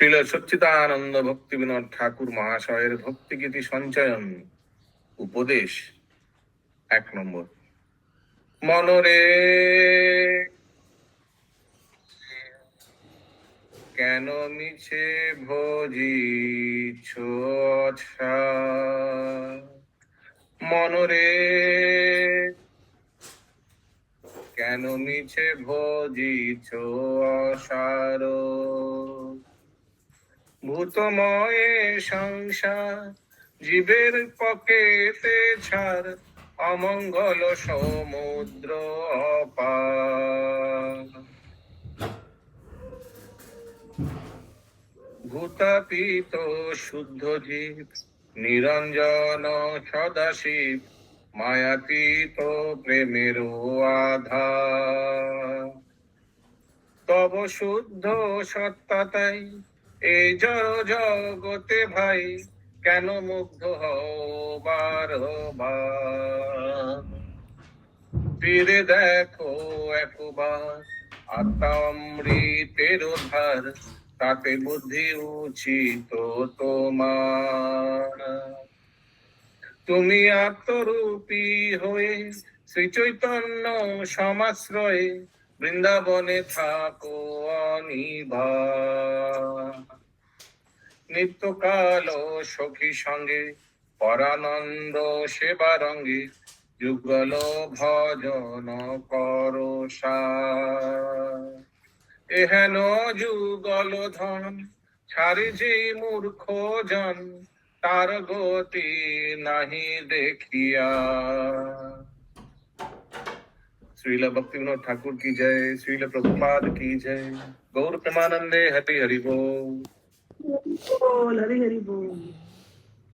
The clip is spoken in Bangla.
শ্রীল সচ্চিদানন্দ ভক্তি বিনোদ ঠাকুর মহাশয়ের ভক্তিগীতি সঞ্চয়ন। উপদেশ, এক নম্বর। মনরে কেন মিছে ভজিছ আচ্ছা? মনরে কেন মিছে ভজিছ অসার ভূতময়ে সংসার, জীবের পকেতে ছাড়, অমঙ্গল সমুদ্র অপার। ভূতাপিত শুদ্ধ জীব, নিরঞ্জন সদাশিব, মায়াতীত প্রেমের আধা তব শুদ্ধ সত্তাতাই এই জড় জগতে ভাই, কেন মুগ্ধ হবার বার ফিরে দেখো একবার, আত্মা অমৃতের ধার তাতে বুদ্ধি উচিত তোমার। তুমি আত্মরূপী হয়ে শ্রী চৈতন্য সমাশ্রয়ে বৃন্দাবনে থাকো অনিবার নিত্যকাল সখী সঙ্গে, পরানন্দ সেবা রঙ্গে যুগল ভজন করো এহেন যুগল ধন, ছাড়ি যে মূর্খ জন, তার গতি নাহি দেখিয়া। श्रील भक्ति विनोद ठाकुर की जय श्रील प्रभुपाद की जय गौर प्रेमानंदे हरि हरि बोल हरि हरी बोल